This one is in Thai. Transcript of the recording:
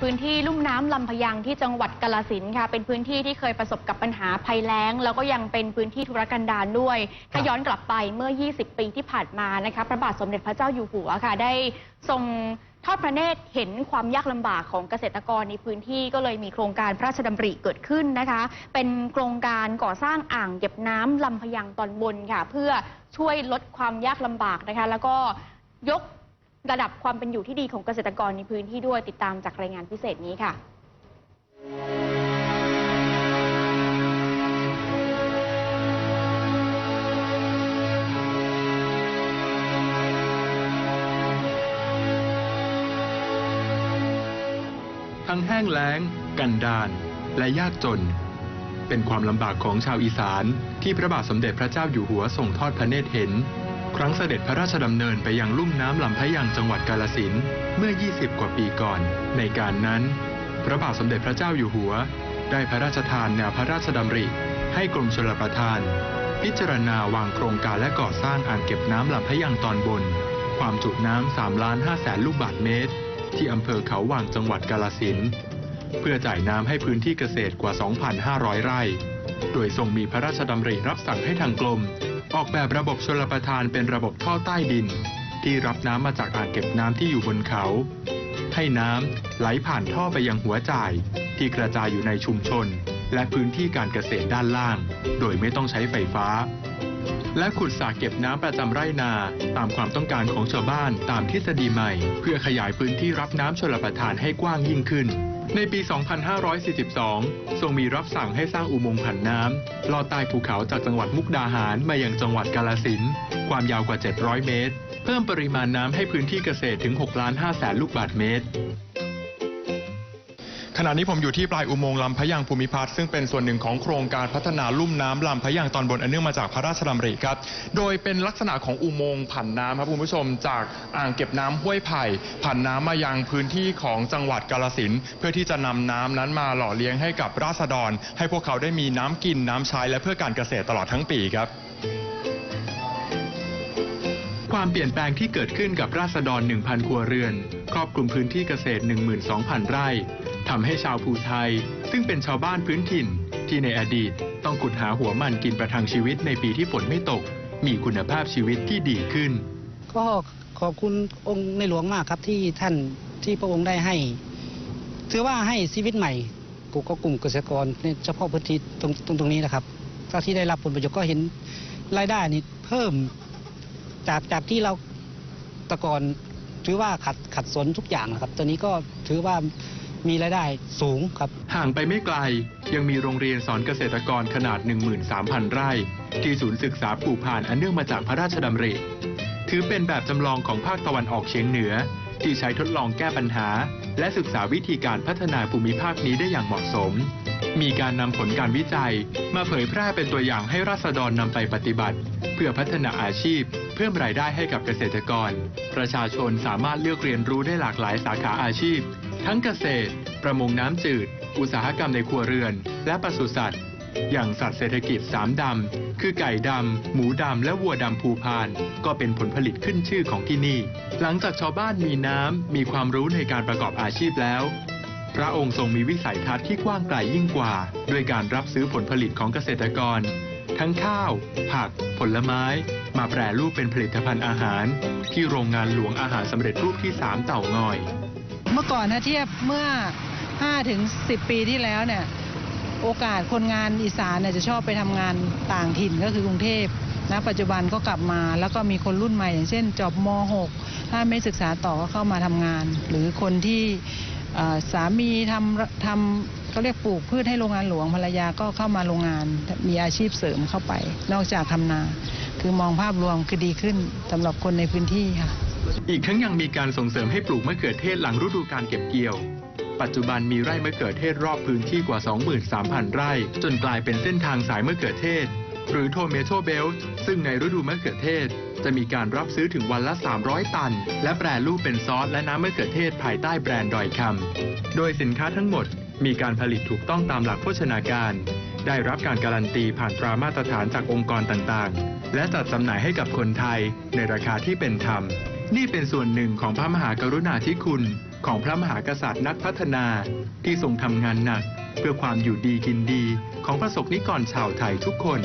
พื้นที่ลุ่มน้ำลำพะยังที่จังหวัดกาลสินธุ์ค่ะ เป็นพื้นที่ที่เคยประสบกับปัญหาภัยแล้ง แล้วก็ยังเป็นพื้นที่ธุรกันดารด้วย ถ้าย้อนกลับไปเมื่อ 20 ปีที่ผ่านมานะคะพระบาทสมเด็จพระเจ้าอยู่หัวค่ะ ได้ทรงทอดพระเนตรเห็นความยากลำบากของเกษตรกรในพื้นที่ก็เลยมีโครงการพระราชดำริเกิดขึ้นนะคะ เป็นโครงการก่อสร้างอ่างเก็บน้ำลำพะยังตอนบนค่ะ เพื่อช่วยลดความยากลำบากนะคะ แล้วก็ยก ระดับความเป็นอยู่ที่ดีของเกษตรกรในพื้นที่ด้วยติดตามจากรายงานพิเศษนี้ค่ะทั้งแห้งแล้ง กันดารและยากจน เป็นความลำบากของชาวอีสานที่พระบาทสมเด็จพระเจ้าอยู่หัวทรงทอดพระเนตรเห็น ครั้งเสด็จพระราชดำเนินไปยังลุ่มน้ำลำพะยังจังหวัดกาลสินเมื่อ 20 กว่าปีก่อน ในการนั้น พระบาทสมเด็จพระเจ้าอยู่หัว ได้พระราชทานแนวพระราชดำริ ให้กรมชลประทาน พิจารณาวางโครงการและก่อสร้างอ่างเก็บน้ำลำพะยังตอนบน ความจุน้ำ3ล้าน5แสนลูกบาศก์เมตร ที่อำเภอเขาวางจังหวัดกาลสินเพื่อจ่ายน้ำให้พื้นที่เกษตรกว่า 2,500 ไร่ โดยทรงมีพระราชดำริรับสั่งให้ทางกรม ออกแบบระบบชลประทานเป็นระบบท่อใต้ดิน ที่รับน้ำมาจากอ่างเก็บน้ำที่อยู่บนเขา ให้น้ำไหลผ่านท่อไปยังหัวจ่าย ที่กระจายอยู่ในชุมชน และพื้นที่การเกษตรด้านล่าง โดยไม่ต้องใช้ไฟฟ้า และขุดสระเก็บน้ำประจำไร่นาตามความต้องการของชาวบ้านตามทฤษฎีใหม่ เพื่อขยายพื้นที่รับน้ำชลประทานให้กว้างยิ่งขึ้น ในปี 2542 ทรงมีรับสั่งให้สร้างอุโมงค์ผันน้ำลอดใต้ภูเขาจากจังหวัดมุกดาหารมายังจังหวัดกาลสินความยาวกว่า 700 เมตร เพิ่มปริมาณน้ำให้พื้นที่เกษตรถึง6ล้าน5แสนลูกบาศก์เมตร ขณะนี้ผมอยู่ที่ปลายอุโมงค์ลำพะยังภูมิพัฒน์ซึ่งเป็นส่วนหนึ่งของโครงการพัฒนาลุ่มน้ำลำพะยังตอนบนอันเนื่องมาจากพระราชดำริครับ โดยเป็นลักษณะของอุโมงค์ผันน้ำครับคุณผู้ชม จากอ่างเก็บน้ำห้วยไผ่ผันน้ำมายังพื้นที่ของจังหวัดกาลสินธุ์เพื่อที่จะนำน้ำนั้นมาหล่อเลี้ยงให้กับราษฎร ให้พวกเขาได้มีน้ำกินน้ำใช้และเพื่อการเกษตรตลอดทั้งปีครับ ความเปลี่ยนแปลงที่เกิดขึ้นกับราษฎร 1,000 ครัวเรือน ครอบคลุมพื้นที่เกษตร 12,000 ไร่ ทำให้ชาวภูไทย ซึ่งเป็นชาวบ้านพื้นถิ่น ที่ในอดีตต้องขุดหาหัวมันกินประทังชีวิตในปีที่ฝนไม่ตก มีคุณภาพชีวิตที่ดีขึ้น ก็ขอบคุณองค์ในหลวงมากครับที่ท่านที่พระองค์ได้ให้ ถือว่าให้ชีวิตใหม่กูก็กลุ่มเกษตรกรในเฉพาะพื้นที่ตรงตรงตรงนี้นะครับถ้าที่ได้รับผลประโยชน์ก็เห็นรายได้นี่เพิ่มจากจากที่เราตะกอนถือว่าขัดขัดสนทุกอย่างนะครับ ตอนนี้ก็ถือว่า มีรายได้สูงครับ ห่างไปไม่ไกล ยังมีโรงเรียนสอนเกษตรกรขนาด 13,000 ไร่ ที่ศูนย์ศึกษาปลูกผ่านอันเนื่องมาจากพระราชดำริ ถือเป็นแบบจำลองของภาคตะวันออกเฉียงเหนือ ที่ใช้ทดลองแก้ปัญหา และศึกษาวิธีการพัฒนาภูมิภาคนี้ได้อย่างเหมาะสม มีการนำผลการวิจัย มาเผยแพร่เป็นตัวอย่างให้ราษฎรนำไปปฏิบัติ เพื่อพัฒนาอาชีพ เพิ่มรายได้ให้กับเกษตรกร ประชาชนสามารถเลือกเรียนรู้ได้หลากหลายสาขาอาชีพ ทั้งเกษตร ประมงน้ำจืด อุตสาหกรรมในครัวเรือน และปศุสัตว์ อย่างสัตว์เศรษฐกิจสามดำ คือไก่ดำ หมูดำ และวัวดำภูพาน ก็เป็นผลผลิตขึ้นชื่อของที่นี่ หลังจากชาวบ้านมีน้ำ มีความรู้ในการประกอบอาชีพแล้ว พระองค์ทรงมีวิสัยทัศน์ที่กว้างไกลยิ่งกว่า ด้วยการรับซื้อผลผลิตของเกษตรกร ทั้งข้าว ผัก ผลไม้ มาแปรรูปเป็นผลิตภัณฑ์อาหาร ที่โรงงานหลวงอาหารสำเร็จรูปที่ 3 เต่างอย มื่อก่อนถ้าเทียบเมื่อ5ถึง10 ปีที่แล้วเนี่ยโอกาสคนงานอีสานเนี่ยจะชอบไปทำงานต่างถิ่นก็คือกรุงเทพนะปัจจุบันก็กลับมาแล้วก็มีคนรุ่นใหม่ อย่างเช่นจบม .6 ถ้าไม่ศึกษาต่อก็เข้ามาทำงาน หรือคนที่สามีทำทำเขาเรียกปลูกพืชให้โรงงานหลวงภรรยาก็เข้ามาโรงงานมีอาชีพเสริมเข้าไป นอกจากทำนา คือมองภาพรวมคือดีขึ้นสำหรับคนในพื้นที่ค่ะ อีกทั้งยังมีการส่งเสริมให้ปลูกมะเขือเทศหลังฤดูการเก็บเกี่ยว ปัจจุบันมีไร่มะเขือเทศรอบพื้นที่กว่า 23,000 ไร่ จนกลายเป็นเส้นทางสายมะเขือเทศ หรือโทเมโตเบลซึ่งในฤดูมะเขือเทศ จะมีการรับซื้อถึงวันละ 300 ตัน และแปรรูปเป็นซอสและน้ำมะเขือเทศภายใต้แบรนด์ดอยคำโดยสินค้าทั้งหมดมีการผลิตถูกต้องตามหลักโภชนาการ ได้รับการการันตีผ่านตรามาตรฐานจากองค์กรต่างๆ และจัดจำหน่ายให้กับคนไทยในราคาที่เป็นธรรม นี่เป็นส่วนหนึ่งของพระมหากรุณาธิคุณของพระมหากษัตริย์นักพัฒนาที่ทรงทำงานหนัก เพื่อความอยู่ดีกินดีของประสบนิกรชาวไทยทุกคน